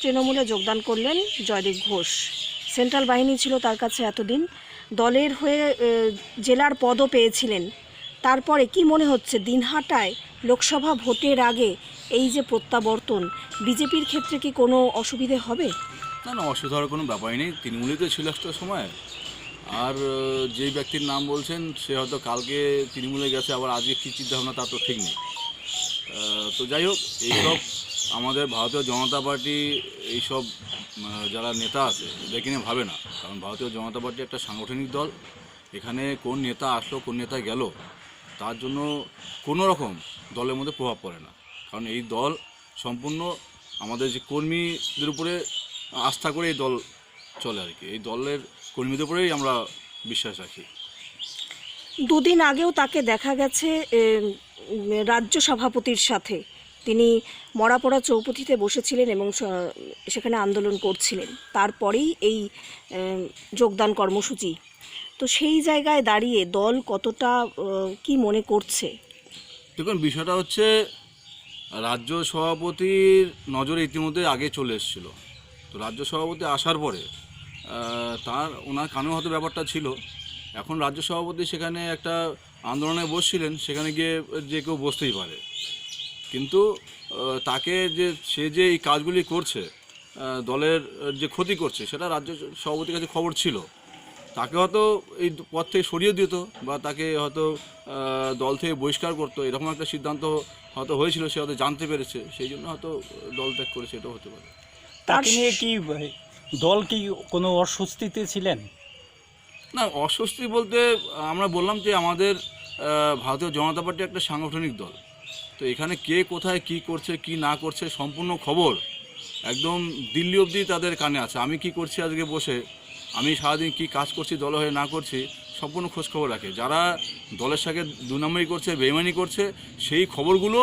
তৃণমূলে যোগদান করলেন জয়দীপ ঘোষ। সেন্ট্রাল বাহিনী ছিল তার কাছে এতদিন। দলের হয়ে জেলার পদও পেয়েছিলেন। তারপরে কি মনে হচ্ছে, দিনহাটায় লোকসভা ভোটের আগে এই যে প্রত্যাবর্তন, বিজেপির ক্ষেত্রে কি কোনো অসুবিধে হবে? না না, অসুবিধার কোনো ব্যাপারই নেই। তৃণমূলই তো ছিল একটা সময়। আর যেই ব্যক্তির নাম বলছেন, সে হয়তো কালকে তৃণমূলে গেছে, আবার আজকে কী চিন্তাভাবনা তার তো ঠিক নেই। তো যাই হোক, এইসব আমাদের ভারতীয় জনতা পার্টি এইসব যারা নেতা আছে, এদেরকে নিয়ে ভাবে না। কারণ ভারতীয় জনতা পার্টি একটা সাংগঠনিক দল। এখানে কোন নেতা আসলো, কোন নেতা গেল, তার জন্য কোনো রকম দলের মধ্যে প্রভাব পড়ে না। কারণ এই দল সম্পূর্ণ আমাদের যে কর্মীদের উপরে আস্থা করে এই দল চলে আর কি। এই দলের কর্মীদের উপরেই আমরা বিশ্বাস রাখি। দুদিন আগেও তাকে দেখা গেছে রাজ্য সভাপতির সাথে। তিনি মরাপড়া চৌপথিতে বসেছিলেন এবং সেখানে আন্দোলন করছিলেন। তারপরেই এই যোগদান কর্মসূচি। তো সেই জায়গায় দাঁড়িয়ে দল কতটা কি মনে করছে? দেখুন, বিষয়টা হচ্ছে, রাজ্য সভাপতির নজরে ইতিমধ্যে আগে চলে এসেছিল। তো রাজ্য সভাপতি আসার পরে তার, ওনার কানেও হয়তো ব্যাপারটা ছিল। এখন রাজ্য সভাপতি সেখানে একটা আন্দোলনে বসছিলেন, সেখানে গিয়ে যে কেউ বসতেই পারে। কিন্তু তাকে যে সে যে এই কাজগুলি করছে দলের যে ক্ষতি করছে সেটা রাজ্য সভাপতির কাছে খবর ছিল। তাকে হয়তো এই পথ থেকে সরিয়ে দিত বা তাকে হয়তো দল থেকে বহিষ্কার করতো এরকম একটা সিদ্ধান্ত হয়তো হয়েছিল সে হয়তো জানতে পেরেছে। সেই জন্য হয়তো দল ত্যাগ করেছে এটাও হতে পারে। তার তাকে নিয়ে কি দল কি কোনো অস্বস্তিতে ছিলেন? না অস্বস্তি বলতে আমরা বললাম যে আমাদের ভারতীয় জনতা পার্টি একটা সাংগঠনিক দল। তো এখানে কে কোথায় কি করছে কি না করছে সম্পূর্ণ খবর একদম দিল্লি অবধি তাদের কানে আছে। আমি কি করছি আজকে বসে? আমি সারাদিন কি কাজ করছি দল হয়ে না করছি সম্পূর্ণ খোঁজখবর রাখে। যারা দলের সাথে দু নম্বরই করছে বেইমানি করছে সেই খবরগুলো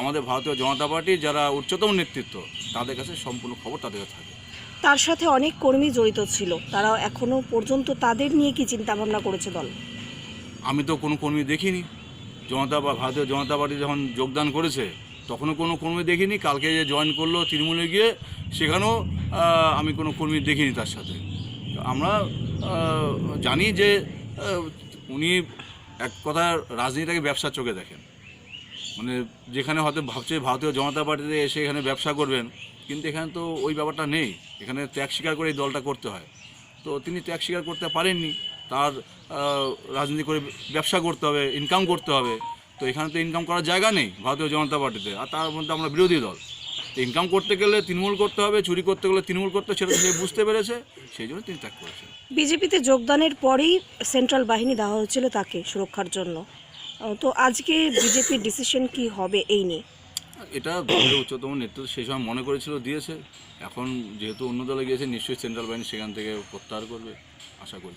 আমাদের ভারতীয় জনতা পার্টির যারা উচ্চতম নেতৃত্ব তাদের কাছে সম্পূর্ণ খবর তাদের কাছে থাকে। তার সাথে অনেক কর্মী জড়িত ছিল। তারা এখনও পর্যন্ত তাদের নিয়ে কি চিন্তা ভাবনা করেছে দল? আমি তো কোনো কর্মী দেখিনি। জনতা বা ভারতীয় জনতা পার্টি যখন যোগদান করেছে, তখনও কোনো কর্মী দেখিনি। কালকে যে জয়েন করল তৃণমূলে গিয়ে, সেখানেও আমি কোনো কর্মী দেখিনি তার সাথে। আমরা জানি যে উনি এক কথা রাজনীতিটাকে ব্যবসার চোখে দেখেন। মানে যেখানে হয়তো ভাবছে ভারতীয় জনতা পার্টিতে এসে এখানে ব্যবসা করবেন, কিন্তু এখানে তো ওই ব্যাপারটা নেই। এখানে ত্যাগ স্বীকার করে এই দলটা করতে হয়। তো তিনি ত্যাগ স্বীকার করতে পারেননি। তার রাজনীতি করে ব্যবসা করতে হবে ইনকাম করতে হবে। তো এখানে তো ইনকাম করার জায়গা নেই ভারতীয় জনতা পার্টিতে। আর তার মধ্যে আমরা বিরোধী দল। তো ইনকাম করতে গেলে তৃণমূল করতে হবে চুরি করতে গেলে তৃণমূল করতে সেটা সে বুঝতে পেরেছে সেই জন্য তিনি ত্যাগ করেছেন। বিজেপিতে যোগদানের পরেই সেন্ট্রাল বাহিনী দেওয়া হয়েছিল তাকে সুরক্ষার জন্য। তো আজকে বিজেপির ডিসিশন কি হবে এই নিয়ে? এটা উচ্চতম নেতৃত্ব সেই সময় মনে করেছিল দিয়েছে। এখন যেহেতু অন্য দলে গিয়েছে নিশ্চয়ই সেন্ট্রাল বাহিনী সেখান থেকে প্রত্যাহার করবে আশা করি।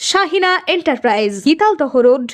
Shahina enterprise Gitaldaha road